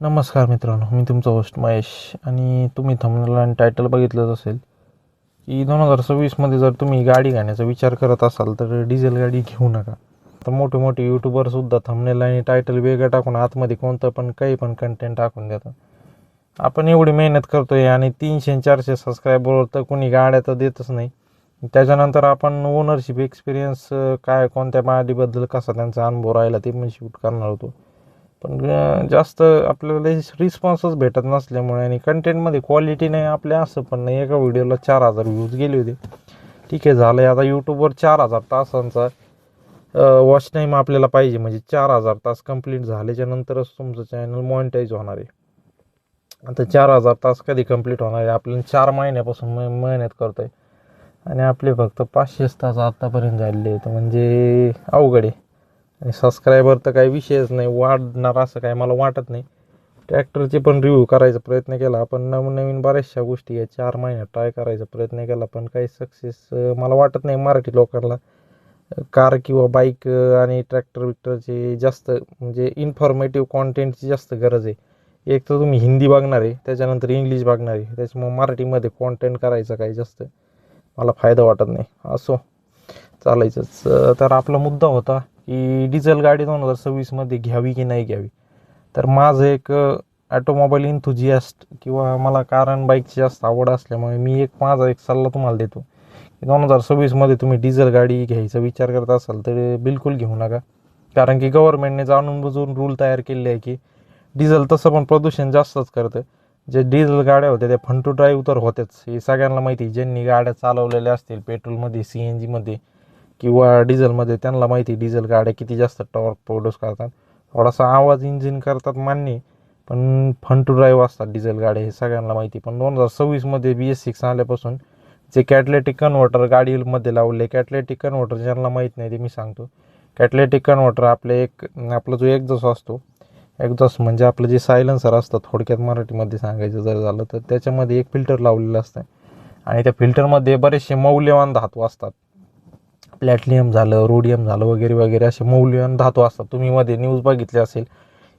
नमस्कार मित्रांनो मी तुमचा होस्ट महेश आणि तुम्ही थंबनेल आणि टायटल बघितलंच असेल की दोन हजार सव्वीसमध्ये जर तुम्ही गाडी घेण्याचा विचार करत असाल तर डिझेल गाडी घेऊ नका. तर मोठे मोठे यूट्यूबरसुद्धा थंबनेल आणि टायटल वेगळं टाकून आतमध्ये कोणतं पण काही पण कंटेंट टाकून देतात. आपण एवढी मेहनत करतोय आणि तीनशे चारशे सबस्क्रायबरवर तर कोणी गाड्या तर देतच नाही. त्याच्यानंतर आपण ओनरशिप एक्सपिरियन्स काय कोणत्या गाडीबद्दल कसा त्यांचा अनुभव राहिला ते पण शूट करणार होतो. पण जास्त आपल्याला रिस्पॉन्सच भेटत नसल्यामुळे आणि कंटेंटमध्ये क्वालिटी नाही आपल्या असं पण नाही. एका व्हिडिओला चार हजार व्ह्यूज गेले होते. ठीक आहे झालं आहे आता यूट्यूबवर चार हजार तासांचा वॉच टाईम आपल्याला पाहिजे. म्हणजे चार हजार तास कंप्लीट झाल्याच्या नंतरच तुमचं चॅनल मॉनिटाईज होणार आहे. आता चार हजार तास कधी कंप्लीट होणार आहे? आपल्याला चार महिन्यापासून मेहनत करतो आहे आणि आपले फक्त पाचशेच तास आत्तापर्यंत झालेले आहेत. म्हणजे अवघड आहे. आणि सबस्क्रायबर तर काही विषयच नाही वाढणार असं काय मला वाटत नाही. ट्रॅक्टरचे पण रिव्ह्यू करायचा प्रयत्न केला आपण नवनवीन बऱ्याचशा गोष्टी या चार महिन्यात ट्राय करायचा प्रयत्न केला पण काही सक्सेस मला वाटत नाही मराठी लोकांना. कार किंवा बाईक आणि ट्रॅक्टर विक्टरचे जास्त म्हणजे इन्फॉर्मेटिव्ह कॉन्टेंटची जास्त गरज आहे. एक तर तुम्ही हिंदी बघणार आहे त्याच्यानंतर इंग्लिश बघणार आहे त्याच्यामुळे मराठीमध्ये कॉन्टेंट करायचं काही जास्त मला फायदा वाटत नाही. असो चालायचंच. तर आपला मुद्दा होता की डिझेल गाडी दोन हजार सव्वीसमध्ये घ्यावी की नाही घ्यावी? तर माझं एक ॲटोमोबाईल इंथुजियास्ट किंवा मला कारण बाईकची जास्त आवड असल्यामुळे मी एक माझा एक सल्ला तुम्हाला देतो की दोन हजार सव्वीसमध्ये तुम्ही डिझेल गाडी घ्यायचा विचार करत असाल तर बिलकुल घेऊ नका. कारण की गव्हर्नमेंटने जाणून बुजून रूल तयार केले आहे की डिझेल तसं पण प्रदूषण जास्तच करतं. जे डिझेल गाड्या होत्या त्या फन टू ड्राईव्ह तर होत्याच. हे सगळ्यांना माहिती आहे. ज्यांनी गाड्या चालवलेल्या असतील पेट्रोलमध्ये सी एन जीमध्ये किंवा डिझेलमध्ये त्यांना माहिती डिझेल गाड्या किती जास्त टॉर्क प्रोड्यूस करतात. थोडासा आवाज इंजिन करतात मान्य पण फन टू ड्राईव्ह असतात डिझेल गाड्या हे सगळ्यांना माहिती पण दोन हजार सव्वीसमध्ये बी एस सिक्स आल्यापासून जे कॅटलेटिक कन्व्हर्टर गाडीमध्ये लावले कॅटलेटिक कन्व्हर्टर ज्यांना माहीत नाही ते मी सांगतो. कॅटलेटिक कन्व्हर्टर आपले एक आपला जो एक्झॉस असतो एकजस म्हणजे आपलं जे सायलेन्सर असतं थोडक्यात मराठीमध्ये सांगायचं जर झालं तर त्याच्यामध्ये एक फिल्टर लावलेलं असतं. आणि त्या फिल्टरमध्ये बरेचसे मौल्यवान धातू असतात. प्लॅटिनियम झालं रोडियम झालं वगैरे वगैरे असे मौल्यवान धातू असतात. तुम्ही मध्ये न्यूज बघितली असेल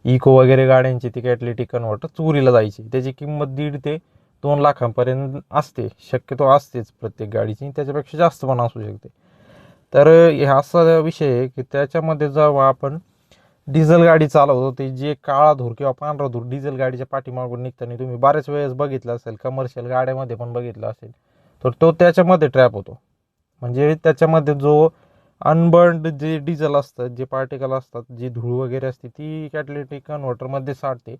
इको वगैरे गाड्यांची ती कॅटलेटिक कन्व्हर्टर चोरीला जायची. त्याची किंमत दीड ते दोन लाखांपर्यंत असते. शक्यतो असतेच प्रत्येक गाडीची. त्याच्यापेक्षा जास्त पण असू शकते. तर हा असा विषय आहे की त्याच्यामध्ये जेव्हा आपण डिझेल गाडी चालवतो ते जे काळा धूर किंवा पांढरा धूर डिझेल गाडीच्या पाठीमागून निघताना तुम्ही बऱ्याच वेळेस बघितलं असेल कमर्शियल गाड्यामध्ये पण बघितलं असेल तर तो त्याच्यामध्ये ट्रॅप होतो. म्हणजे त्याच्यामध्ये जो अनबर्न्ड जे डिझेल असतं जे पार्टिकल असतात जी धूळ वगैरे असते ती कॅटलेटिक कन्व्हर्टरमध्ये साठते.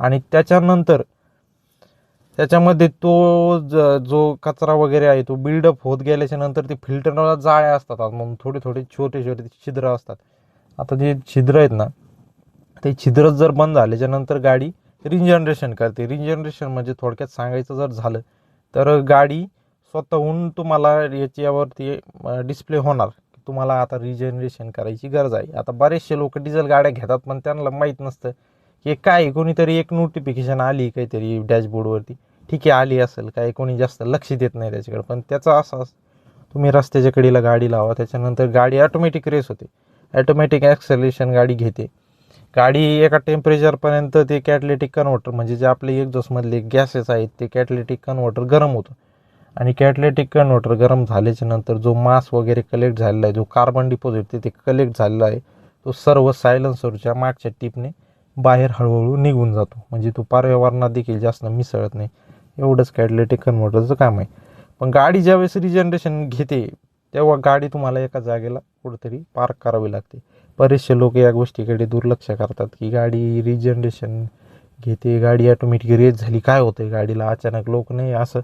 आणि त्याच्यानंतर त्याच्यामध्ये तो ज जो कचरा वगैरे आहे तो बिल्डअप होत गेल्याच्यानंतर ते फिल्टरला जाळ्या असतात. मग म्हणून थोडे थोडे छोटे छोटे छिद्र असतात. आता जे छिद्र आहेत ना ते छिद्र जर बंद झाल्याच्यानंतर गाडी रिजनरेशन करते. रिजनरेशन म्हणजे थोडक्यात सांगायचं जर झालं तर गाडी स्वतःहून तुम्हाला याच्यावरती डिस्प्ले होणार. की तुम्हाला आता रिजनरेशन करायची गरज आहे. आता बरेचसे लोक डिझेल गाड्या घेतात पण त्यांना माहीत नसतं की काय कोणीतरी एक नोटिफिकेशन आली काहीतरी डॅशबोर्डवरती ठीक आहे आली असेल काय कोणी जास्त लक्ष देत नाही त्याच्याकडे. पण त्याचा असा तुम्ही रस्त्याच्या कडेला गाडी लावा त्याच्यानंतर गाडी ऑटोमॅटिक रेस होते. ॲटोमॅटिक ॲक्सेलेशन गाडी घेते. गाडी एका टेम्परेचरपर्यंत ते कॅटलेटिक कन्व्हर्टर म्हणजे जे आपले एक्झॉसमधले गॅसेस आहेत ते कॅटलेटिक कन्व्हर्टर गरम होतं. आणि कॅटलेटिक कन्व्हर्टर गरम झाल्याच्यानंतर जो मास वगैरे कलेक्ट झालेला आहे जो कार्बन डिपॉझिट तिथे कलेक्ट झालेला आहे तो सर्व सायलन्सरच्या मागच्या टिपने बाहेर हळूहळू निघून जातो. म्हणजे तो पर्यावरणात देखील जास्त मिसळत नाही. एवढंच कॅटलेटिक कन्व्हर्टरचं काम आहे. पण गाडी ज्यावेळेस रिजनरेशन घेते तेव्हा गाडी तुम्हाला एका जागेला कुठेतरी पार्क करावी लागते. बरेचसे लोक या गोष्टीकडे दुर्लक्ष करतात की गाडी रिजनरेशन घेते गाडी ऑटोमॅटिक रेस झाली काय होतं गाडीला अचानक लोक नाही असं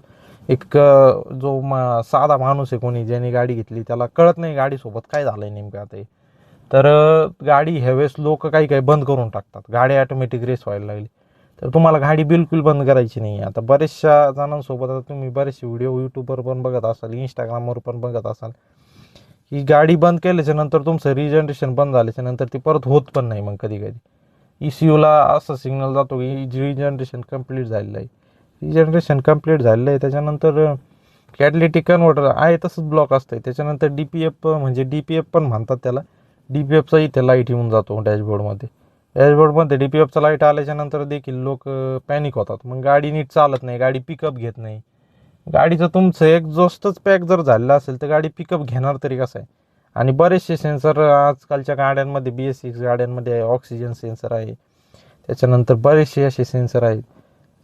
एक जो मा साधा माणूस आहे कोणी ज्याने गाडी घेतली त्याला कळत नाही गाडीसोबत काय झालं आहे नेमकं आता तर गाडी ह्यावेळेस लोक काही काही बंद करून टाकतात. गाडी ऑटोमॅटिक रेस व्हायला लागली. तर तुम्हाला गाडी बिलकुल बंद करायची नाही आता बऱ्याचशा जणांसोबत आता तुम्ही बरेचसे व्हिडिओ यूट्यूबवर पण बघत असाल इंस्टाग्रामवर पण बघत असाल की गाडी बंद केल्याच्यानंतर तुमचं रिजनरेशन बंद झाल्याच्यानंतर ती परत होत पण नाही मग कधी कधी ई सी यूला असं सिग्नल जातो की रिजनरेशन कंप्लीट झालेलं आहे. जनरेशन कंप्लीट झालेलं आहे. त्याच्यानंतर कॅटलेटिक कन्व्हर्टर आहे तसंच ब्लॉक असतं आहे त्याच्यानंतर डी पी एफ म्हणजे डी पी एफ पण म्हणतात त्याला. डी पी एफचा इथे लाइट येऊन जातो डॅशबोर्डमध्ये डॅशबोर्डमध्ये डी पी एफचा लाइट आल्याच्यानंतर देखील लोक पॅनिक होतात. मग गाडी नीट चालत नाही गाडी पिकअप घेत नाही. गाडीचं तुमचं एक्झॉस्टच पॅक जर झालेलं असेल तर गाडी पिकअप घेणार तरी कसं आहे? आणि बरेचसे सेन्सर आजकालच्या गाड्यांमध्ये बी एस सिक्स गाड्यांमध्ये ऑक्सिजन सेन्सर आहे. त्याच्यानंतर बरेचसे असे सेन्सर आहेत.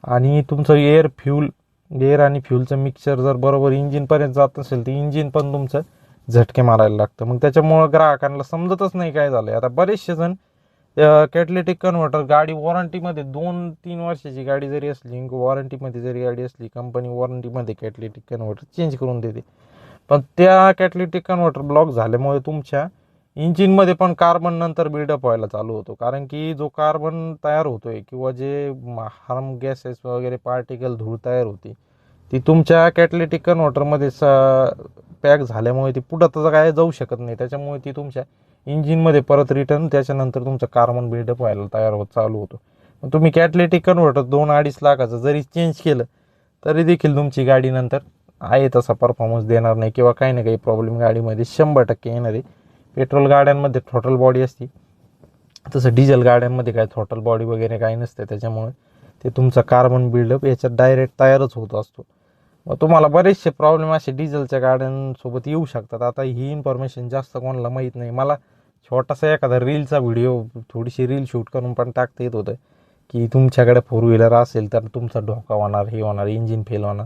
आणि तुमचं एअर फ्यूल एअर आणि फ्यूलचं मिक्सचर जर बरोबर इंजिनपर्यंत जात असेल तर इंजिन पण तुमचं झटके मारायला लागतं. मग त्याच्यामुळं ग्राहकांना समजतच नाही काय झालं आता बरेचसे जण कॅटलेटिक कन्व्हर्टर गाडी वॉरंटीमध्ये दोन तीन वर्षाची गाडी जरी असली वॉरंटीमध्ये जरी गाडी असली कंपनी वॉरंटीमध्ये कॅटलेटिक कन्व्हर्टर चेंज करून देते. पण त्या कॅटलेटिक कन्व्हर्टर ब्लॉक झाल्यामुळे तुमच्या इंजिनमध्ये पण कार्बन नंतर बिल्डअप व्हायला चालू होतो. कारण की जो कार्बन तयार होतोय किंवा जे हार्म गॅसेस वगैरे पार्टिकल धूळ तयार होती ती तुमच्या कॅटलेटिक कन्व्हर्टरमध्ये स पॅक झाल्यामुळे ती पुढं तसं काय जाऊ शकत नाही. त्याच्यामुळे ती तुमच्या इंजिनमध्ये परत रिटर्न त्याच्यानंतर तुमचं कार्बन बिल्डअप व्हायला तयार होत चालू होतो. मग तुम्ही कॅटलेटिक कन्व्हर्टर दोन अडीच लाखाचं जरी चेंज केलं तरी देखील तुमची गाडी नंतर आहे तसा परफॉर्मन्स देणार नाही किंवा काही ना काही प्रॉब्लेम गाडीमध्ये शंभर टक्के येणार आहे पेट्रोल गाड्यांमध्ये टोटल बॉडी असते. तसं डिझेल गाड्यांमध्ये काय टोटल बॉडी वगैरे काही नसते. त्याच्यामुळे ते तुमचा कार्बन बिल्डअप याच्यात डायरेक्ट तयारच होत असतो. मग तुम्हाला बरेचसे प्रॉब्लेम असे डिझेलच्या गाड्यांसोबत येऊ शकतात. आता ही इन्फॉर्मेशन जास्त कोणाला माहीत नाही. मला छोटासा एखादा रीलचा व्हिडिओ थोडीशी रील शूट करून पण टाकता येत होतं की तुमच्याकडे फोर व्हीलर असेल तर तुमचा धोका होणार हे होणार इंजिन फेल होणार.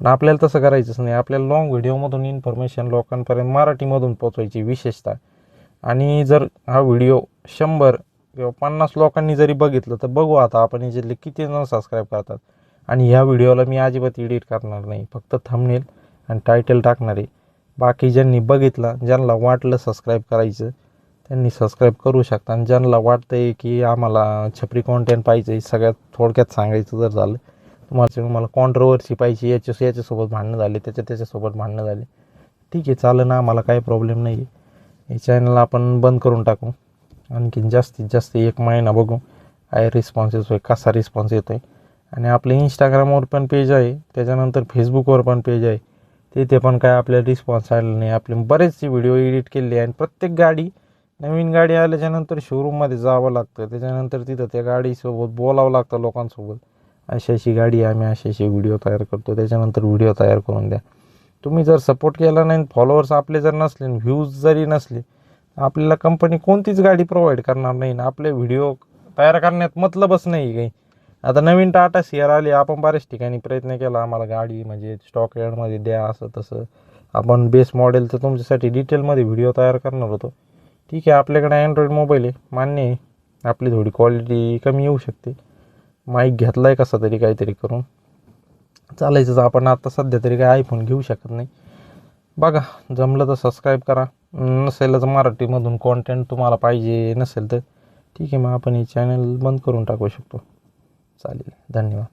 पण आपल्याला तसं करायचंच नाही. आपल्याला लॉंग व्हिडिओमधून इन्फॉर्मेशन लोकांपर्यंत मराठीमधून पोचवायची विशेषतः. आणि जर हा व्हिडिओ शंभर किंवा पन्नास लोकांनी जरी बघितलं तर बघू आता आपण याच्यातले किती जण सबस्क्राईब करतात. आणि ह्या व्हिडिओला मी अजिबात एडिट करणार नाही. फक्त थंबनेल आणि टायटल टाकणार आहे. बाकी ज्यांनी बघितलं ज्यांना वाटलं सबस्क्राईब करायचं त्यांनी सबस्क्राईब करू शकता. आणि ज्यांना वाटतं आहे की आम्हाला छपरी कॉन्टेंट पाहिजे सगळ्यात थोडक्यात सांगायचं जर झालं तुम्हाला मला कॉन्ट्रोवर्सी पाहिजे याच्या याच्यासोबत भांडणं झाले त्याच्या त्याच्यासोबत भांडणं झाले. ठीक आहे चालेल ना आम्हाला काही प्रॉब्लेम नाही आहे हे चॅनल आपण बंद करून टाकू. आणखीन जास्तीत जास्त एक महिना बघू. काय रिस्पॉन्स येतो आहे कसा रिस्पॉन्स येतो आहे आणि आपले इंस्टाग्रामवर पण पेज आहे त्याच्यानंतर फेसबुकवर पण पेज आहे. तिथे पण काय आपल्याला रिस्पॉन्स आलेला नाही. आपले बरेचसे व्हिडिओ एडिट केले आणि प्रत्येक गाडी नवीन गाडी आल्याच्यानंतर शोरूममध्ये जावं लागतं. त्याच्यानंतर तिथं त्या गाडीसोबत बोलावं लागतं लोकांसोबत. अशी अशी गाडी आम्ही असे असे व्हिडिओ तयार करतो त्याच्यानंतर व्हिडिओ तयार करून द्या. तुम्ही जर सपोर्ट केला नाही फॉलोअर्स आपले जर नसले व्ह्यूज जरी नसले आपल्याला कंपनी कोणतीच गाडी प्रोव्हाइड करणार नाही ना आपले व्हिडिओ तयार करण्यात मतलबच नाही काही. आता नवीन टाटा सिअर आली आपण बऱ्याच ठिकाणी प्रयत्न केला आम्हाला गाडी म्हणजे स्टॉक यार्डमध्ये द्या असं तसं. आपण बेस मॉडेल तर तुमच्यासाठी डिटेलमध्ये व्हिडिओ तयार करणार होतो. ठीक आहे आपल्याकडे अँड्रॉईड मोबाईल आहे मान्य आहे. आपली थोडी क्वालिटी कमी येऊ शकते. माईक घेतला आहे कसा तरी काहीतरी करून. चालायचंच आपण आता सध्या तरी काय आयफोन घेऊ शकत नाही. बघा जमलं तर सबस्क्राईब करा. नसेल तर मराठीमधून कॉन्टेंट तुम्हाला पाहिजे नसेल तर ठीक आहे मग आपण हे चॅनल बंद करून टाकू शकतो. चालेल धन्यवाद.